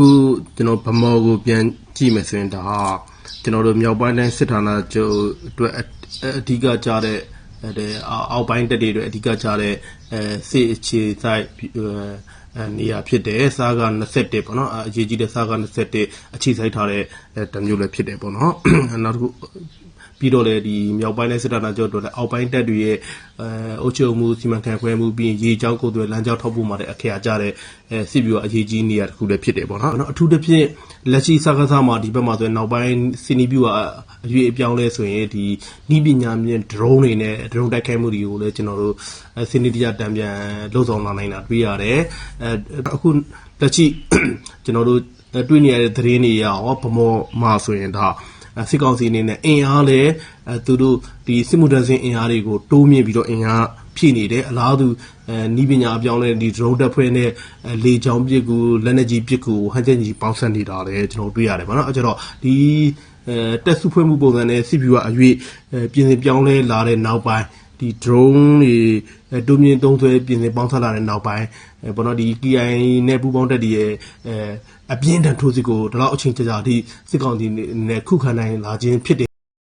ခုကျွန်တော်ဗမော်ကိုပြန်ကြည့်မယ်ဆိုရင်ဒါဟာကျွန်တော်တို့မြောက်ပိုင်းတိုင်းစစ်ဌာနချုပ်အတွက်အအဓိကကြားတဲ့အဲအောက်ပိုင်းတက်တွေအတွက်အဓိကကြားတဲ့အဲစစ်အခြေဆိုင်အဲ နေရာဖြစ်တယ်စားက21ပေါ့နော်အရေးကြီးတဲ့စားက21အခြေဆိုင်ထားတဲ့တမျိုးလည်းဖြစ်တယ်ပေါ့နော်နောက်တစ်ခုပြီးတော့လေဒီမြောက်ပိုင်းနဲ့စစ်တပ်နာကျောက်တော့လေအောက်ပိုင်းတက်တွေရဲ့အဲအုပ်ချုပ်မှုစီမံခန့်ခွဲမှုပြီးရင်ရေချောင်းကိုယ်တွေလမ်းကြောင်းထောက်ပို့မှာတဲ့အခရာကြတဲ့အဲစစ်ဗျူဟာအရေးကြီးနေရာတစ်ခုလည်းဖြစ်တယ်ပေါ့နော်အထူးသဖြင့်လက်ရှိစကားစားမှာဒီဘက်မှာဆိုရင်နောက်ပိုင်းစီနီဗျူဟာအရွေအပြောင်းလဲဆိုရင်ဒီဤပညာမြင့် drone တွေနဲ့ drone တိုက်ခိုက်မှုတွေကိုလည်းကျွန်တော်တို့စနစ်တကျတံပြန်လှုပ်ဆောင်လာနိုင်တာတွေ့ရတယ်အဲအခုလက်ရှိကျွန်တော်တို့တွေ့နေရတဲ့သတင်းတွေရောဗမောမှာဆိုရင်ဒါစစ်ကောင်စီအနေနဲ့အင်အားလည်းအဲသူတို့ဒီစစ်မှုထမ်းစင်အင်အားတွေကိုတိုးမြင့်ပြီးတော့အင်အားဖြည့်နေတယ်အလားတူအဲနီးပညာအပြောင်းလဲဒီ drone တက်ဖွဲ့နဲ့လေချောင်းပစ်ကူလက်နက်ကြီးပစ်ကူဟန်ချက်ကြီးပေါင်းဆက်နေတာလည်းကျွန်တော်တွေ့ရတယ်ဗောနော်အဲကြတော့ဒီအဲတက်စုဖွဲ့မှုပုံစံနဲ့ CPU ကအရွေပြင်ဆင်ပြောင်းလဲလာတဲ့နောက်ပိုင်း ဒီ drone တွေတိုးမြင့်သုံးဆွဲပြင်ဆင်ပေါင်းဆက်လာတဲ့နောက်ပိုင်းအဲဘောနော်ဒီ KI နဲ့ပူးပေါင်းတက်တွေရဲ့အဲအပြင်းထန်ထိုးစစ်ကိုဒီလောက်အချိန်ကြာကြာအထိစစ်ကောင်စီနဲ့ခုခံနိုင်လာခြင်းဖြစ်တယ်